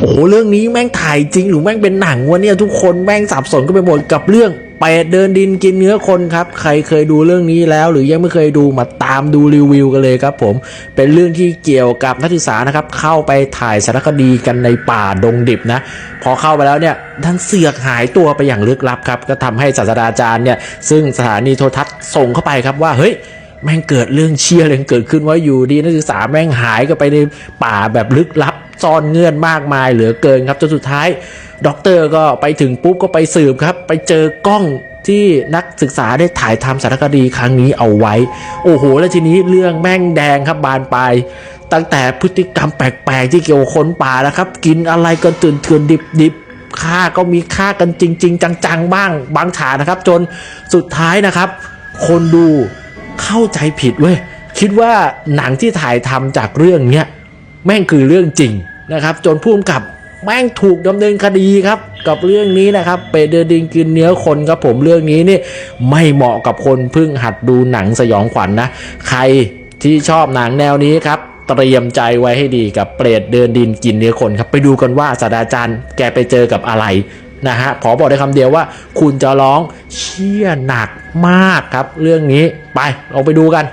โอ้โหเรื่องนี้แม่งถ่ายจริงหรือแม่งเป็นหนังวะเนี่ยทุกคนแม่งสับสนก็ไปหมดกับเรื่องเปรตเดินดินกินเนื้อคนครับ ใครเคยดูเรื่องนี้แล้ว หรือยังไม่เคยดูมาตามดูรีวิวกันเลยครับ ผมเป็นเรื่องที่เกี่ยวกับนักศึกษานะครับ เข้าไปถ่ายสารคดีกันในป่าดงดิบนะ พอเข้าไปแล้วเนี่ยท่านเสือกหายตัวไปอย่างลึกลับครับ ก็ทำให้ศาสตราจารย์เนี่ยซึ่งสถานีโทรทัศน์ส่งเข้าไปครับว่าเฮ้ย แม่งเกิดเรื่องเชี่ยเลยเกิดขึ้นว่าอยู่ดีนักศึกษาแม่งหายกันไปในป่าแบบลึกลับซ่อนเงื่อนมากมายเหลือเกินครับจนสุดท้ายด็อกเตอร์ก็ไปถึงปุ๊บก็ไปสืบครับ ไปเจอกล้องที่นักศึกษาได้ถ่ายทำสารคดีครั้งนี้เอาไว้ โอ้โห แล้วทีนี้เรื่องแม่งแดงครับบานปลายตั้งแต่พฤติกรรมแปลกๆ ที่เกี่ยวคนป่าแล้วครับ กินอะไรก็ตื่นเถื่อนดิบๆฆ่าก็มีฆ่ากันจริง ๆ จังๆบ้างบางฉากนะครับ จนสุดท้ายนะครับ คนดู เข้าใจผิดเว้ยคิดว่าหนังที่ถ่ายทำจากเรื่องเนี้ยแม่งคือเรื่องจริงนะครับ จนพุ่มกับแม่งถูกดำเนินคดีครับ กับเรื่องนี้นะครับเปเดอร์ดิงกินเนื้อคนครับผมเรื่องนี้นี่ไม่เหมาะกับคนเพิ่งหัดดูหนังสยองขวัญนนะใครที่ชอบหนังแนวนี้ครับเตรียมใจไว้ให้ดีกับเปรตเดินดินกินเนื้อคนครับ ไปดูกันว่าศาสตราจารย์แกไปเจอกับอะไร นะฮะขอบอกได้คำเดียวว่า คุณจะร้องเชี่ยหนักมากครับ เรื่องนี้ไปเอาไปดูกัน